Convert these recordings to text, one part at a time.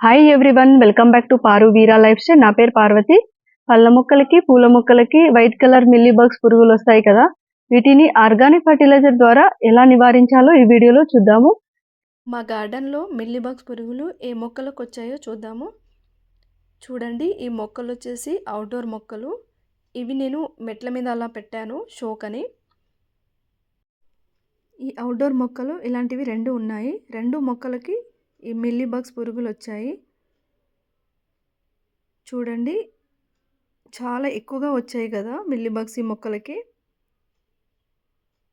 Hi everyone welcome back to Paru Veera life style నా పేరు పార్వతి. పళ్ళ మొక్కలకి పూల మొక్కలకి వైట్ కలర్ మిల్లీ బగ్స్ పురుగులు వస్తాయి కదా? వీటిని ఆర్గానిక్ ఫర్టిలైజర్ ద్వారా ఎలా నివారించాలో ఈ వీడియోలో చూద్దాము. మా గార్డెన్లో మిల్లీ బగ్స్ పురుగులు ఏ మొక్కలకు వచ్చాయో చూద్దాము. చూడండి ఈ మొక్కలు వచ్చేసి అవుట్డోర్ మొక్కలు. ఇవి నేను మెట్ల మీద అలా పెట్టాను షోకని ఈ అవుట్డోర్ మొక్కలు ఇలాంటివి రెండు ఉన్నాయి. రెండు మొక్కలకి ఈ మిల్లీ బగ్స్ పురుగులు వచ్చాయి చూడండి చాలా ఎక్కువగా వచ్చాయి కదా మిల్లీ బగ్స్ ఈ మొక్కలకి.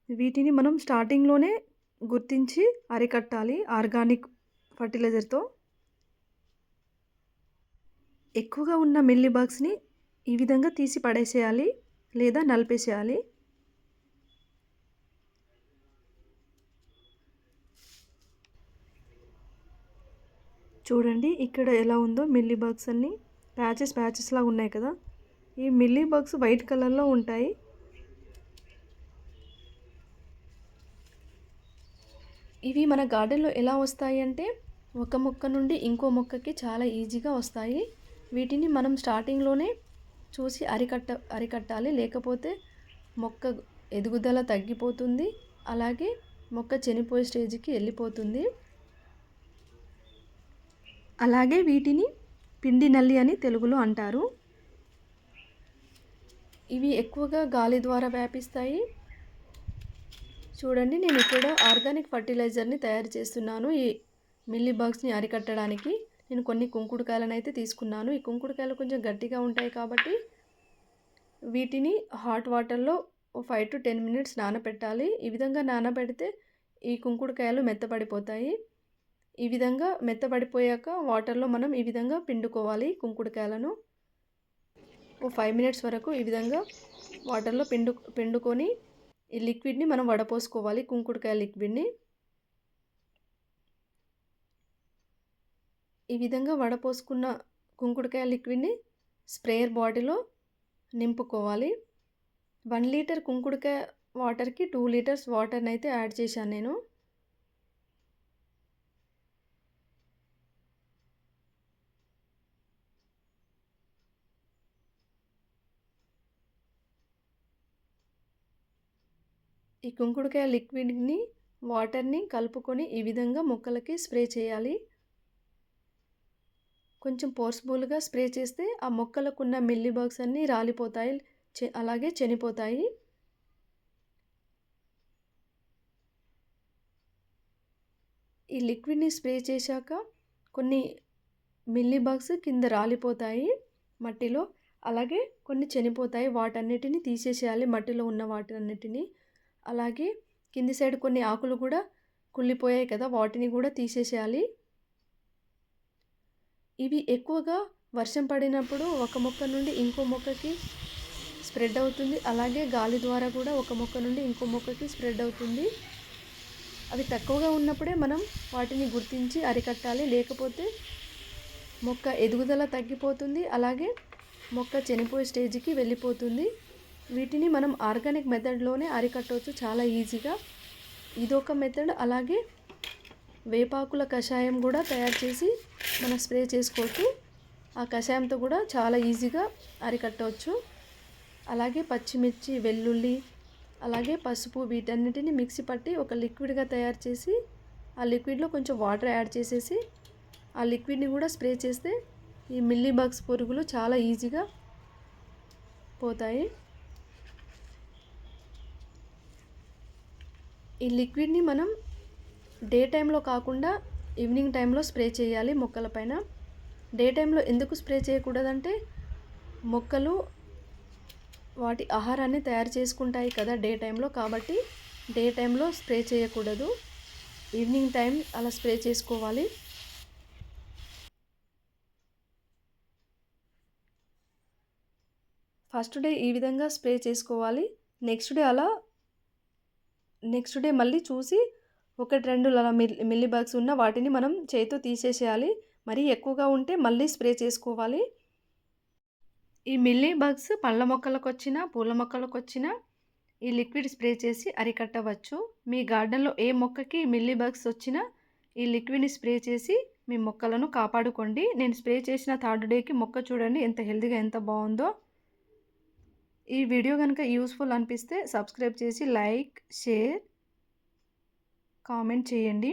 వీటిని మనం స్టార్టింగ్లోనే గుర్తించి అరికట్టాలి ఆర్గానిక్ ఫర్టిలైజర్తో. ఎక్కువగా ఉన్న మిల్లీ బగ్స్ని ఈ విధంగా తీసి పడేసేయాలి లేదా నలిపేసేయాలి. చూడండి ఇక్కడ ఎలా ఉందో మిల్లీ బాగ్స్ అన్నీ ప్యాచెస్ ప్యాచెస్ లాగా ఉన్నాయి కదా. ఈ మిల్లీ బాగ్స్ వైట్ కలర్లో ఉంటాయి. ఇవి మన గార్డెన్లో ఎలా వస్తాయి అంటే ఒక మొక్క నుండి ఇంకో మొక్కకి చాలా ఈజీగా వస్తాయి. వీటిని మనం స్టార్టింగ్లోనే చూసి అరికట్ట అరికట్టాలి. లేకపోతే మొక్క ఎదుగుదల తగ్గిపోతుంది. అలాగే మొక్క చనిపోయే స్టేజ్కి వెళ్ళిపోతుంది. అలాగే వీటిని పిండి నల్లి అని తెలుగులో అంటారు. ఇవి ఎక్కువగా గాలి ద్వారా వ్యాపిస్తాయి. చూడండి నేను ఇక్కడ ఆర్గానిక్ ఫర్టిలైజర్ని తయారు చేస్తున్నాను. ఈ మిల్లీ బాగ్స్ని అరికట్టడానికి నేను కొన్ని కుంకుడుకాయలను అయితే తీసుకున్నాను. ఈ కుంకుడుకాయలు కొంచెం గట్టిగా ఉంటాయి కాబట్టి వీటిని హాట్ వాటర్లో ఫైవ్ టు టెన్ మినిట్స్ నానబెట్టాలి. ఈ విధంగా నానబెడితే ఈ కుంకుడుకాయలు మెత్తపడిపోతాయి. ఈ విధంగా మెత్తబడిపోయాక వాటర్లో మనం ఈ విధంగా పిండుకోవాలి కుంకుడుకాయలను. ఓ ఫైవ్ మినిట్స్ వరకు ఈ విధంగా వాటర్లో పిండు పిండుకొని ఈ లిక్విడ్ని మనం వడపోసుకోవాలి కుంకుడుకాయ లిక్విడ్ని. ఈ విధంగా వడపోసుకున్న కుంకుడుకాయ లిక్విడ్ని స్ప్రేయర్ బాటిల్లో నింపుకోవాలి. వన్ లీటర్ కుంకుడుకాయ వాటర్కి టూ లీటర్స్ వాటర్ని అయితే యాడ్ చేశాను నేను. ఈ కుంకుడుకాయ లిక్విడ్ని వాటర్ని కలుపుకొని ఈ విధంగా మొక్కలకి స్ప్రే చేయాలి. కొంచెం ఫోర్స్ఫుల్గా స్ప్రే చేస్తే ఆ మొక్కలకున్న మిల్లీ బాగ్స్ అన్నీ రాలిపోతాయి అలాగే చనిపోతాయి. ఈ లిక్విడ్ని స్ప్రే చేశాక కొన్ని మిల్లీ బాగ్స్ కింద రాలిపోతాయి మట్టిలో. అలాగే కొన్ని చనిపోతాయి వాటన్నిటిని తీసేసేయాలి మట్టిలో ఉన్న వాటన్నిటిని. అలాగే కింది సైడ్ కొన్ని ఆకులు కూడా కుళ్ళిపోయాయి కదా వాటిని కూడా తీసేసేయాలి. ఇవి ఎక్కువగా వర్షం పడినప్పుడు ఒక మొక్క నుండి ఇంకో మొక్కకి స్ప్రెడ్ అవుతుంది. అలాగే గాలి ద్వారా కూడా ఒక మొక్క నుండి ఇంకో మొక్కకి స్ప్రెడ్ అవుతుంది. అవి తక్కువగా ఉన్నప్పుడే మనం వాటిని గుర్తించి అరికట్టాలి. లేకపోతే మొక్క ఎదుగుదల తగ్గిపోతుంది. అలాగే మొక్క చనిపోయే స్టేజ్కి వెళ్ళిపోతుంది. వీటిని మనం ఆర్గానిక్ మెథడ్లోనే అరికట్టవచ్చు చాలా ఈజీగా. ఇదొక మెథడ్ అలాగే వేపాకుల కషాయం కూడా తయారు చేసి మనం స్ప్రే చేసుకోవచ్చు. ఆ కషాయంతో కూడా చాలా ఈజీగా అరికట్టవచ్చు. అలాగే పచ్చిమిర్చి వెల్లుల్లి అలాగే పసుపు వీటన్నిటిని మిక్సీ పట్టి ఒక లిక్విడ్గా తయారు చేసి ఆ లిక్విడ్లో కొంచెం వాటర్ యాడ్ చేసేసి ఆ లిక్విడ్ని కూడా స్ప్రే చేస్తే ఈ మిల్లీ బగ్స్ పురుగులు చాలా ఈజీగా పోతాయి. ఈ లిక్విడ్ని మనం డే టైంలో కాకుండా ఈవినింగ్ టైంలో స్ప్రే చేయాలి మొక్కలపైన డే టైంలో ఎందుకు స్ప్రే చేయకూడదంటే మొక్కలు వాటి ఆహారాన్ని తయారు చేసుకుంటాయి కదా డే టైంలో కాబట్టి డే టైంలో స్ప్రే చేయకూడదు. ఈవినింగ్ టైం అలా స్ప్రే చేసుకోవాలి. ఫస్ట్ డే ఈ విధంగా స్ప్రే చేసుకోవాలి. నెక్స్ట్ డే అలా నెక్స్ట్ డే మళ్ళీ చూసి ఒకటి రెండు అలా మిల్లీ మిల్లీ ఉన్న వాటిని మనం చేతితో తీసేసేయాలి. మరీ ఎక్కువగా ఉంటే మళ్ళీ స్ప్రే చేసుకోవాలి. ఈ మిల్లీ బగ్స్ పళ్ళ మొక్కలకు వచ్చిన పూల మొక్కలకు వచ్చిన ఈ లిక్విడ్ స్ప్రే చేసి అరికట్టవచ్చు. మీ గార్డెన్లో ఏ మొక్కకి మిల్లీ బగ్స్ వచ్చినా ఈ లిక్విడ్ని స్ప్రే చేసి మీ మొక్కలను కాపాడుకోండి. నేను స్ప్రే చేసిన థర్డ్ డేకి మొక్క చూడండి ఎంత హెల్తీగా ఎంత బాగుందో. ఈ వీడియో కనుక యూస్ఫుల్ అనిపిస్తే సబ్స్క్రైబ్ చేసి లైక్ షేర్ కామెంట్ చేయండి.